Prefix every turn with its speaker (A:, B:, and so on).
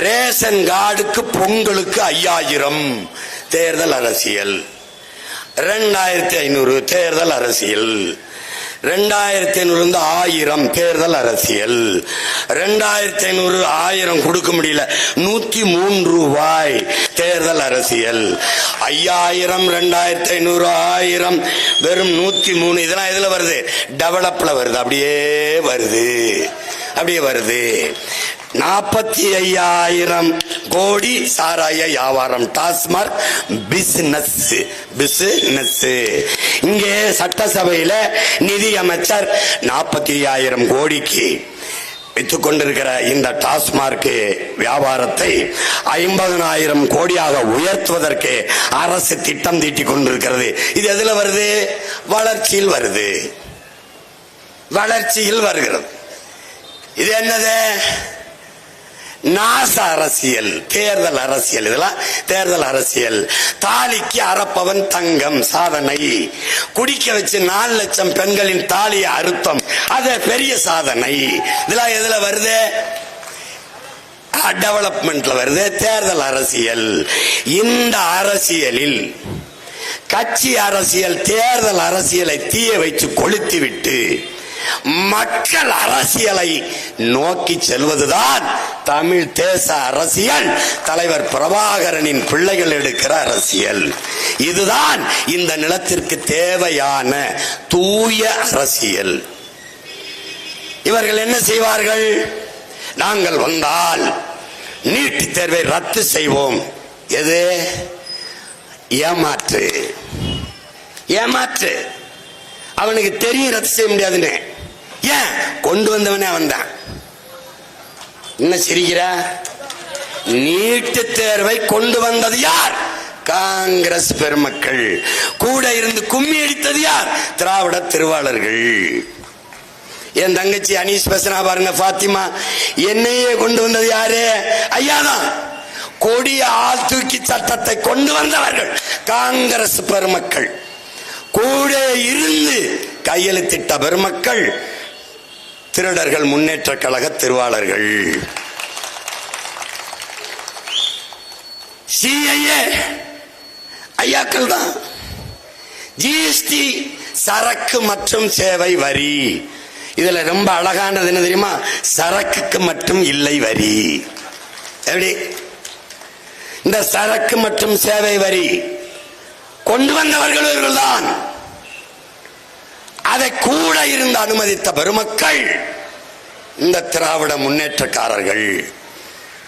A: Ration கார்டுக்கு பொங்கலுக்கு ஐயாயிரம். தேர்தல் அரசியல். ரெண்டாயிரத்தி ஐநூறு தேர்தல் அரசியல். ரெண்டாயிரத்தி ஐநூறு இருந்து ஆயிரம் தேர்தல் அரசியல். ரெண்டாயிரத்தி ஐநூறு ஆயிரம் கொடுக்க முடியல. நூத்தி மூன்று ரூபாய் தேர்தல் அரசியல். ஐயாயிரம் ரெண்டாயிரத்தி ஐநூறு ஆயிரம். வெறும் நூத்தி மூணு இதெல்லாம் எதுல வருது? டெவலப்ல வருது. அப்படியே வருது. அப்படியே வருது. நாற்பத்தி ஐயாயிரம் கோடி சாராய வியாபாரம். டாஸ்மாக் பிசினஸ் பிசினஸ் இங்கே சட்டசபையில நிதி அமைச்சர் நாற்பத்தி ஐயாயிரம் கோடிக்கு விற்று கொண்டிருக்கிற இந்த டாஸ்மார்க் வியாபாரத்தை ஐம்பதனாயிரம் கோடியாக உயர்த்துவதற்கு அரசு திட்டம் தீட்டிக் கொண்டிருக்கிறது. இது எதுல வருது? வளர்ச்சியில் வருது. வளர்ச்சியில் வருகிறது. இது என்னது? நாச அரசியல் தேர்தல் அரசியல் இதெல்லாம் தேர்தல் அரசியல். தாலிக்கு அறப்பவன் தங்கம் சாதனை. குடிக்க வச்சு நாலு லட்சம் பெண்களின் தாலி அறுத்தம் அது பெரிய சாதனை. இதெல்லாம் எதுல வருது? டெவலப்மெண்ட்ல வருது தேர்தல் அரசியல். இந்த அரசியலில் கட்சி அரசியல் தேர்தல் அரசியலை தீய வைத்து கொளுத்தி விட்டு மக்கள் அரசியலை நோக்கி செல்வதுதான் தமிழ் தேச அரசியல். தலைவர் பிரபாகரனின் பிள்ளைகள் எடுக்கிற அரசியல். இதுதான் இந்த நிலத்திற்கு தேவையான தூய அரசியல். இவர்கள் என்ன செய்வார்கள்? நாங்கள் வந்தால் நீட்டு தேர்வை ரத்து செய்வோம். எது? ஏமாற்று. ஏமாற்று. அவனுக்கு தெரியும் ரத்து செய்ய முடியாதுன்னு. ஏன்? கொண்டு வந்தவனே அவன் தான் என்ன சிரிக்கிற? நீட்டு தேர்வை கொண்டு வந்தது யார்? காங்கிரஸ் பெருமக்கள். கூட இருந்து கும்மி அடித்தது யார்? திராவிட திருவாளர்கள். என் தங்கச்சி அனீஸ் பேசுனா பாருங்க பாத்திமா என்னையே கொண்டு வந்தது யாரு? ஐயாதான். கொடிய ஆள் தூக்கி சட்டத்தை கொண்டு வந்தவர்கள் காங்கிரஸ் பெருமக்கள். கூட இருந்து கையெழுத்திட்ட பெருமக்கள் திருடர்கள் முன்னேற்ற கழக திருவாளர்கள். சிஐஏ ஐயாக்கள் தான் ஜிஎஸ்டி சரக்கு மற்றும் சேவை வரி. இதுல ரொம்ப அழகானது என்ன தெரியுமா? சரக்குக்கு மட்டும் இல்லை வரி. எப்படி? இந்த சரக்கு மற்றும் சேவை வரி கொண்டு வந்தவர்கள் இவர்கள்தான். அதை கூட இருந்து அனுமதித்த பெருமக்கள். இந்த திராவிட முன்னேற்றக்காரர்கள்